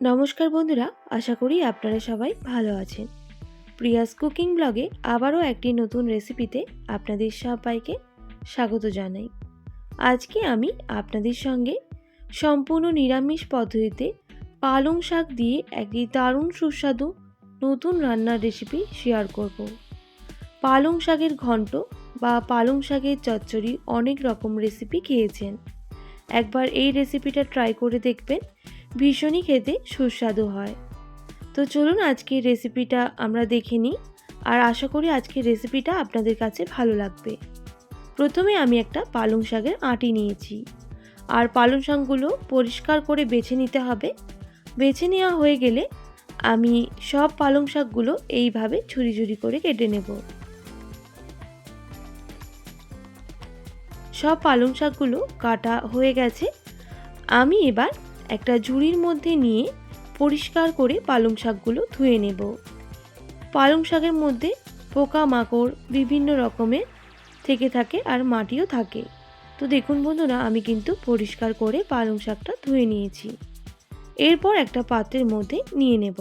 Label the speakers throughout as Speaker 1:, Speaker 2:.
Speaker 1: নমস্কার বন্ধুরা, আশা করি আপনারা সবাই ভালো আছেন। প্রিয়াস কুকিং ব্লগে আবারও একটি নতুন রেসিপিতে আপনাদের সবাইকে স্বাগত জানাই। আজকে আমি আপনাদের সঙ্গে সম্পূর্ণ নিরামিষ পদ্ধতিতে পালং শাক দিয়ে একটি দারুণ সুস্বাদু নতুন রান্নার রেসিপি শেয়ার করব। পালং শাকের ঘন্ট বা পালং শাকের চচ্চড়ি অনেক রকম রেসিপি খেয়েছেন। একবার এই রেসিপিটা ট্রাই করে দেখবেন ভীষণই খেতে সুস্বাদু হয়। তো চলুন আজকের রেসিপিটা আমরা দেখে নিই আর আশা করি আজকের রেসিপিটা আপনাদের কাছে ভালো লাগবে। প্রথমে আমি একটা পালং শাকের আটি নিয়েছি আর পালং শাকগুলো পরিষ্কার করে বেছে নিতে হবে। বেছে নেওয়া হয়ে গেলে আমি সব পালং শাকগুলো এইভাবে ছুরি ছুরি করে কেটে নেব। সব পালং শাকগুলো কাটা হয়ে গেছে। আমি এবার একটা ঝুড়ির মধ্যে নিয়ে পরিষ্কার করে পালং শাকগুলো ধুয়ে নেব। পালং শাকের মধ্যে পোকা মাকড় বিভিন্ন রকমের থেকে থাকে আর মাটিও থাকে। তো দেখুন বন্ধুরা, আমি কিন্তু পরিষ্কার করে পালং শাকটা ধুয়ে নিয়েছি। এরপর একটা পাত্রের মধ্যে নিয়ে নেব।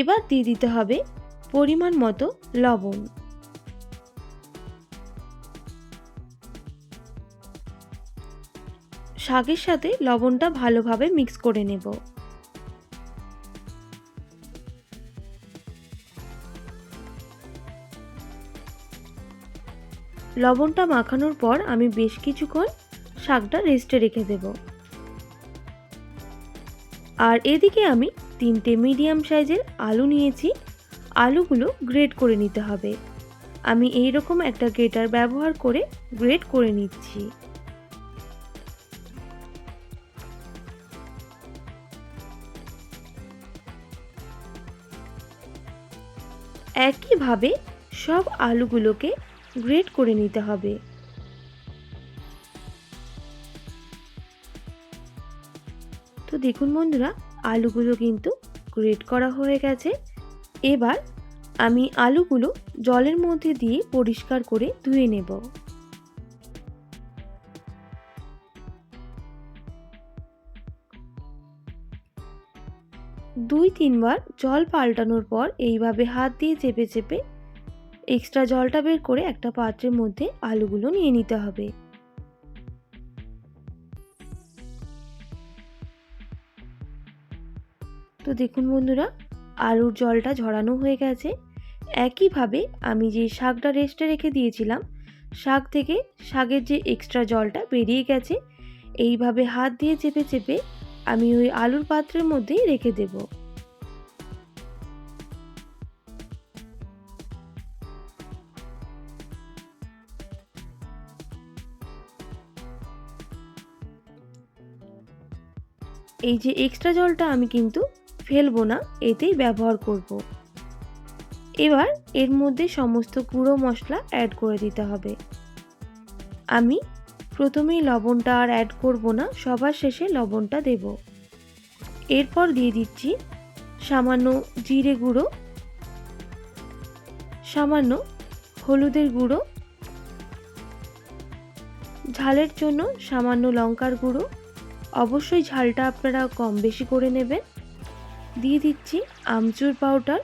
Speaker 1: এবার দিয়ে দিতে হবে পরিমাণ মতো লবণ। শাকের সাথে লবণটা ভালোভাবে মিক্স করে নেব। লবণটা মাখানোর পর আমি বেশ কিছুক্ষণ শাকটা রেস্টে রেখে দেব। আর এদিকে আমি তিনটে মিডিয়াম সাইজের আলু নিয়েছি। আলুগুলো গ্রেট করে নিতে হবে। আমি এই রকম একটা গ্রেটার ব্যবহার করে গ্রেট করে নিচ্ছি। একইভাবে সব আলুগুলোকে গ্রেট করে নিতে হবে। তো দেখুন বন্ধুরা, আলুগুলো কিন্তু গ্রেট করা হয়ে গেছে। এবার আমি আলুগুলো জলের মধ্যে দিয়ে পরিষ্কার করে ধুয়ে নেব। দুই তিনবার জল পাল্টানোর পর এইভাবে হাত দিয়ে চেপে চেপে এক্সট্রা জলটা বের করে একটা পাত্রের মধ্যে আলুগুলো নিয়ে নিতে হবে। তো দেখুন বন্ধুরা আলুর জলটা ঝরানো হয়ে গেছে। একইভাবে আমি যে শাকটা রেস্টে রেখে দিয়েছিলাম, শাক থেকে শাকের যে এক্সট্রা জলটা বেরিয়ে গেছে, এইভাবে হাত দিয়ে চেপে চেপে আমি ওই আলুর পাত্রের মধ্যেই রেখে দেব। এই যে এক্সট্রা জলটা আমি কিন্তু ফেলব না, এতেই ব্যবহার করব। এবার এর মধ্যে সমস্ত গুঁড়ো মশলা অ্যাড করে দিতে হবে। আমি প্রথমেই লবণটা আর অ্যাড করব না, সবার শেষে লবণটা দেব। এরপর দিয়ে দিচ্ছি সামান্য জিরে গুঁড়ো, সামান্য হলুদের গুঁড়ো, ঝালের জন্য সামান্য লঙ্কার গুঁড়ো। অবশ্যই ঝালটা আপনারা কম বেশি করে নেবেন। দিয়ে দিচ্ছি আমচুর পাউডার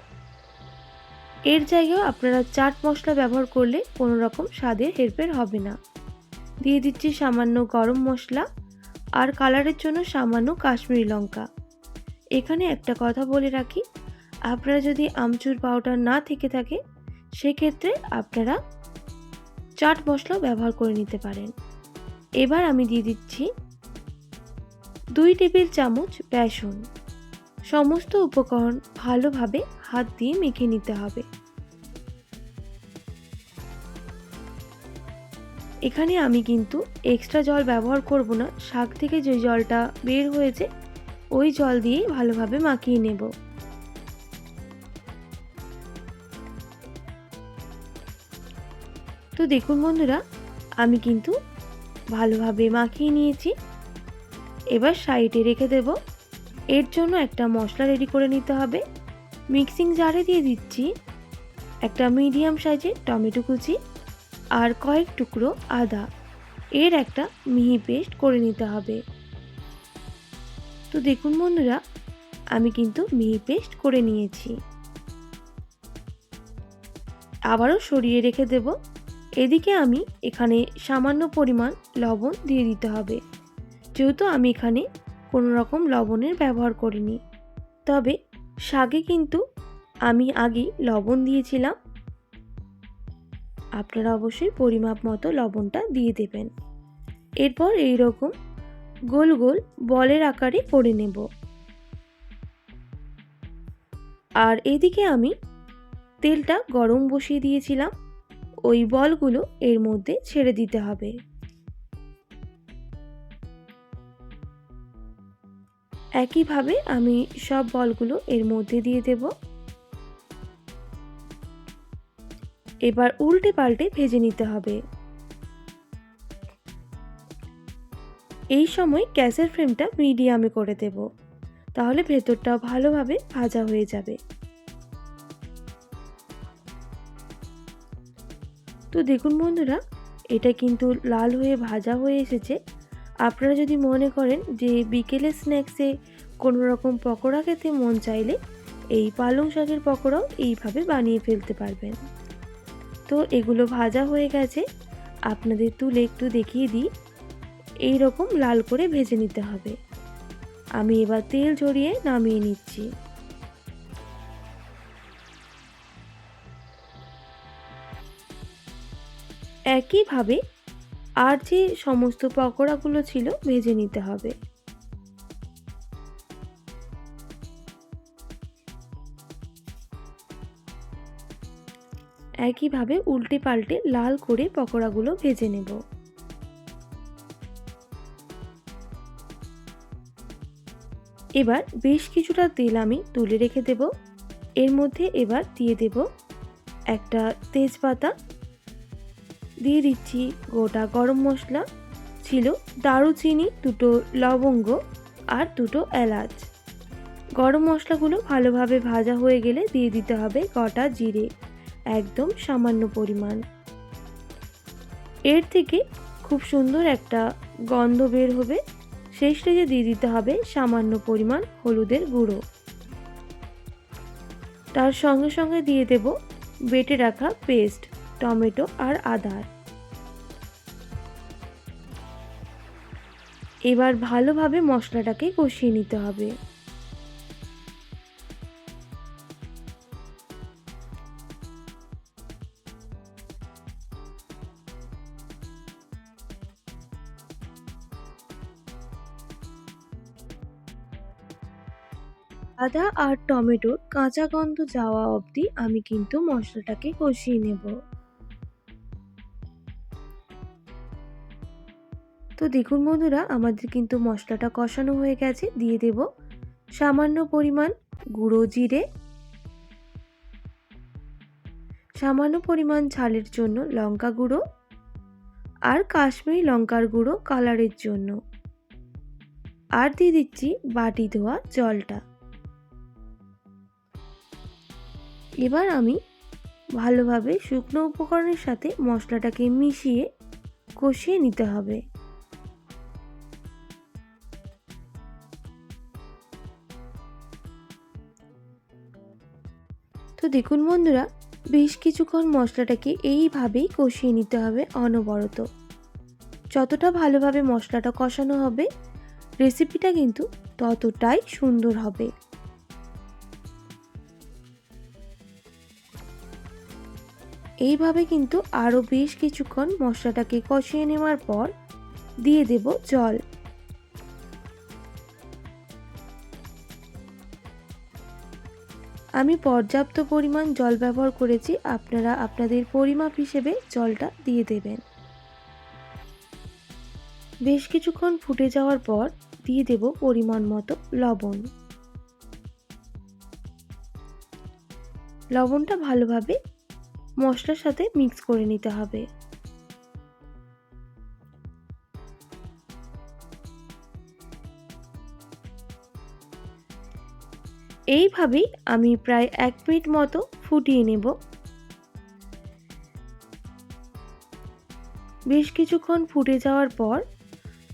Speaker 1: এর জায়গায় আপনারা চাট মশলা ব্যবহার করলে কোনো রকম স্বাদের হেরফের হবে না। দিয়ে দিচ্ছি সামান্য গরম মশলা আর কালারের জন্য সামান্য কাশ্মীরি লঙ্কা। এখানে একটা কথা বলে রাখি, আপনারা যদি আমচুর পাউডার না থেকে থাকে, সেক্ষেত্রে আপনারা চাট মশলা ব্যবহার করে নিতে পারেন। এবার আমি দিয়ে দিচ্ছি দুই টেবিল চামচ বেসন। সমস্ত উপকরণ ভালোভাবে হাত দিয়ে মেখে নিতে হবে। এখানে আমি কিন্তু এক্সট্রা জল ব্যবহার করব না। শাক থেকে যে জলটা বের হয়েছে, ওই জল দিয়েই ভালোভাবে মাখিয়ে নেব। তো দেখুন বন্ধুরা, আমি কিন্তু ভালোভাবে মাখিয়ে নিয়েছি। এবার সাইডে রেখে দেব। এর জন্য একটা মশলা রেডি করে নিতে হবে। মিক্সিং জারে দিয়ে দিচ্ছি একটা মিডিয়াম সাইজের টমেটো কুচি আর কয়েক টুকরো আদা। এর একটা মিহি পেস্ট করে নিতে হবে। তো দেখুন বন্ধুরা, আমি কিন্তু মিহি পেস্ট করে নিয়েছি। আবারও সরিয়ে রেখে দেব। এদিকে আমি এখানে সামান্য পরিমাণ লবণ দিয়ে দিতে হবে। যেহেতু আমি এখানে কোনো রকম লবণের ব্যবহার করিনি। তবে শাকে কিন্তু আমি আগেই লবণ দিয়েছিলাম। আপনারা অবশ্যই পরিমাপ মতো লবণটা দিয়ে দেবেন। এরপর এই রকম গোল গোল বলের আকারে করে নেব। আর এদিকে আমি তেলটা গরম বসিয়ে দিয়েছিলাম। ওই বলগুলো এর মধ্যে ছেড়ে দিতে হবে। একইভাবে আমি সব বলগুলো এর মধ্যে দিয়ে দেব। এবার উল্টে পাল্টে ভেজে নিতে হবে। এই সময় গ্যাসের ফ্লেমটা মিডিয়ামে করে দেব। তাহলে ভেতরটাও ভালোভাবে ভাজা হয়ে যাবে। তো দেখুন বন্ধুরা, এটা কিন্তু লাল হয়ে ভাজা হয়ে এসেছে। আপনারা যদি মনে করেন যে বিকেলের স্ন্যাক্সে কোনো রকম পকোড়া খেতে মন চাইলে, এই পালং শাকের পকোড়াও এইভাবে বানিয়ে ফেলতে পারবেন। তো এগুলো ভাজা হয়ে গেছে। আপনাদের তুলে একটু দেখিয়ে দিই। এই রকম লাল করে ভেজে নিতে হবে। আমি এবার তেল ঝরিয়ে নামিয়ে নিচ্ছি। একইভাবে আর যে সমস্ত পকোড়াগুলো ছিল ভেজে নিতে হবে। একইভাবে উল্টে পাল্টে লাল করে পকোড়াগুলো ভেজে নেব। এবার বেশ কিছুটা তেল আমি তুলে রেখে দেব। এর মধ্যে এবার দিয়ে দেব একটা তেজপাতা দিয়ে দিচ্ছি গোটা গরম মশলা। ছিল দারুচিনি, দুটো লবঙ্গ আর দুটো এলাচ। গরম মশলাগুলো ভালোভাবে ভাজা হয়ে গেলে দিয়ে দিতে হবে গোটা জিরে, একদম সামান্য পরিমাণ। এর থেকে খুব সুন্দর একটা গন্ধ বের হবে। সেই স্টেজে দিয়ে দিতে হবে সামান্য পরিমাণ হলুদের গুঁড়ো। তার সঙ্গে সঙ্গে দিয়ে দেব বেটে রাখা পেস্ট। টমেটো আর আদার এবার ভালোভাবে মশলাটাকে কষিয়ে নিতে হবে। আদা আর টমেটোর কাঁচা গন্ধ যাওয়া অবধি আমি কিন্তু মশলাটাকে কষিয়ে নেব। তো দেখুন বন্ধুরা, আমাদের কিন্তু মশলাটা কষানো হয়ে গেছে, দিয়ে দেব সামান্য পরিমাণ গুঁড়ো জিরে। সামান্য পরিমাণ ঝালের জন্য লঙ্কা গুঁড়ো আর কাশ্মীরি লঙ্কার গুঁড়ো কালারের জন্য। আর দিয়ে দিচ্ছি বাটি ধোয়া জলটা। এবার আমি ভালোভাবে শুকনো উপকরণের সাথে মশলাটাকে মিশিয়ে কষিয়ে নিতে হবে। তো দেখুন বন্ধুরা, বেশ কিছুক্ষণ মশলাটাকে এইভাবেই কষিয়ে নিতে হবে অনবরত। যতটা ভালোভাবে মশলাটা কষানো হবে, রেসিপিটা কিন্তু ততটাই সুন্দর হবে। এইভাবে কিন্তু আরও বেশ কিছুক্ষণ মশলাটাকে কষিয়ে নেওয়ার পর দিয়ে দেব জল। আমি পর্যাপ্ত পরিমাণ জল ব্যবহার করেছি, আপনারা আপনাদের পরিমাপ হিসেবে জলটা দিয়ে দেবেন। বেশ কিছুক্ষণ ফুটে যাওয়ার পর দিয়ে দেব পরিমাণ মতো লবণ। লবণটা ভালোভাবে মশলার সাথে মিক্স করে নিতে হবে। এইভাবেই আমি প্রায় এক মিনিট মতো ফুটিয়ে নেব। বেশ কিছুক্ষণ ফুটে যাওয়ার পর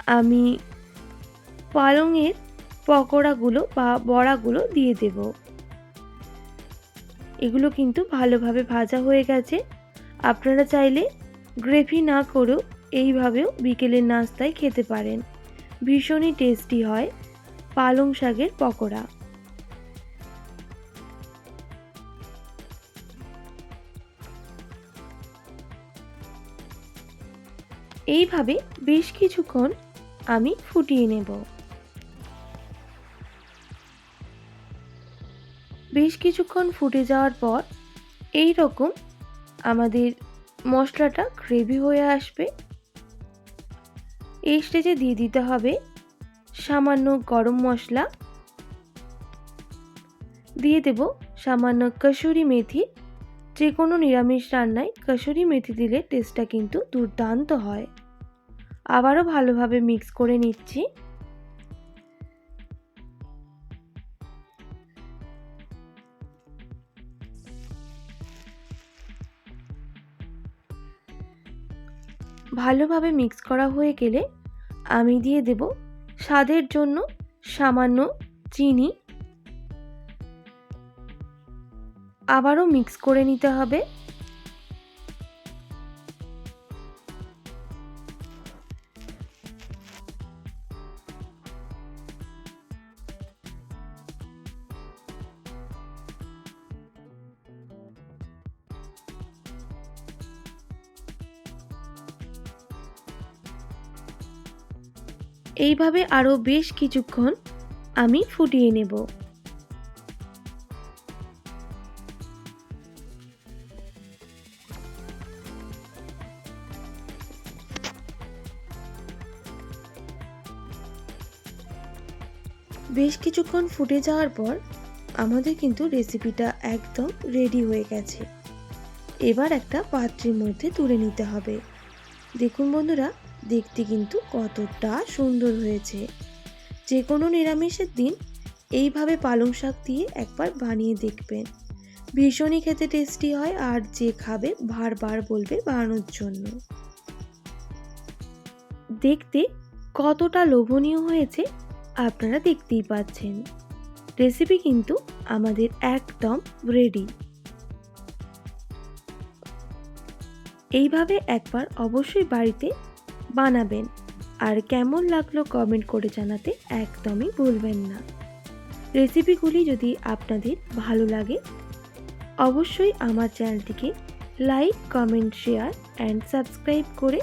Speaker 1: আমি পালংয়ের পকোড়াগুলো বা বড়াগুলো দিয়ে দেব। এগুলো কিন্তু ভালোভাবে ভাজা হয়ে গেছে। আপনারা চাইলে গ্রেভি না করেও এইভাবেও বিকেলের নাস্তায় খেতে পারেন। ভীষণই টেস্টি হয় পালং শাকের পকোড়া। এইভাবে বেশ কিছুক্ষণ আমি ফুটিয়ে নেব। বেশ কিছুক্ষণ ফুটে যাওয়ার পর এই রকম আমাদের মশলাটা গ্রেভি হয়ে আসবে। এই স্টেজে দিয়ে দিতে হবে সামান্য গরম মশলা। দিয়ে দেব সামান্য কসুরি মেথি যে কোনো নিরামিষ রান্নায় কসুরি মেথি দিলে টেস্টটা কিন্তু দুর্দান্ত হয়। আবারও ভালোভাবে মিক্স করে নিচ্ছি। ভালোভাবে মিক্স করা হয়ে গেলে আমি দিয়ে দেব স্বাদের জন্য সামান্য চিনি আবারও মিক্স করে নিতে হবে। এইভাবে আরও বেশ কিছুক্ষণ আমি ফুটিয়ে নেব। বেশ কিছুক্ষণ ফুটে যাওয়ার পর আমাদের কিন্তু রেসিপিটা একদম রেডি হয়ে গেছে। এবার একটা পাত্রের মধ্যে তুলে নিতে হবে। দেখুন বন্ধুরা, দেখতে কিন্তু কতটা সুন্দর হয়েছে। যে কোনো নিরামিষের দিন এইভাবে পালং শাক দিয়ে একবার বানিয়ে দেখবেন। ভীষণই খেতে টেস্টি হয় আর যে খাবে বারবার বলবে বানানোর জন্য। দেখতে কতটা লোভনীয় হয়েছে আপনারা দেখতেই পাচ্ছেন। রেসিপি কিন্তু আমাদের একদম রেডি এইভাবে একবার অবশ্যই বাড়িতে বানাবেন। আর কেমন লাগল কমেন্ট করে জানাতে একদমই ভুলবেন না। রেসিপিগুলি যদি আপনাদের ভালো লাগে, অবশ্যই আমার চ্যানেলটিকে like comment share and subscribe করে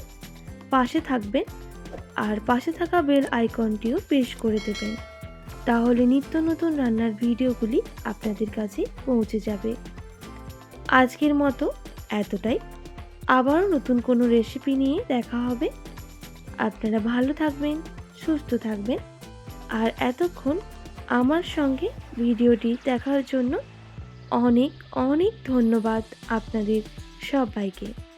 Speaker 1: পাশে থাকবেন। আর পাশে থাকা বেল আইকনটিও প্রেস করে দেবেন। তাহলে নিত্য নতুন রান্নার ভিডিওগুলি আপনাদের কাছে পৌঁছে যাবে। আজকের মতো এতটাই। আবারও নতুন কোনো রেসিপি নিয়ে দেখা হবে। আপনারা ভালো থাকবেন, সুস্থ থাকবেন। আর এতক্ষণ আমার সঙ্গে ভিডিওটি দেখার জন্য অনেক অনেক ধন্যবাদ আপনাদের সবাইকে।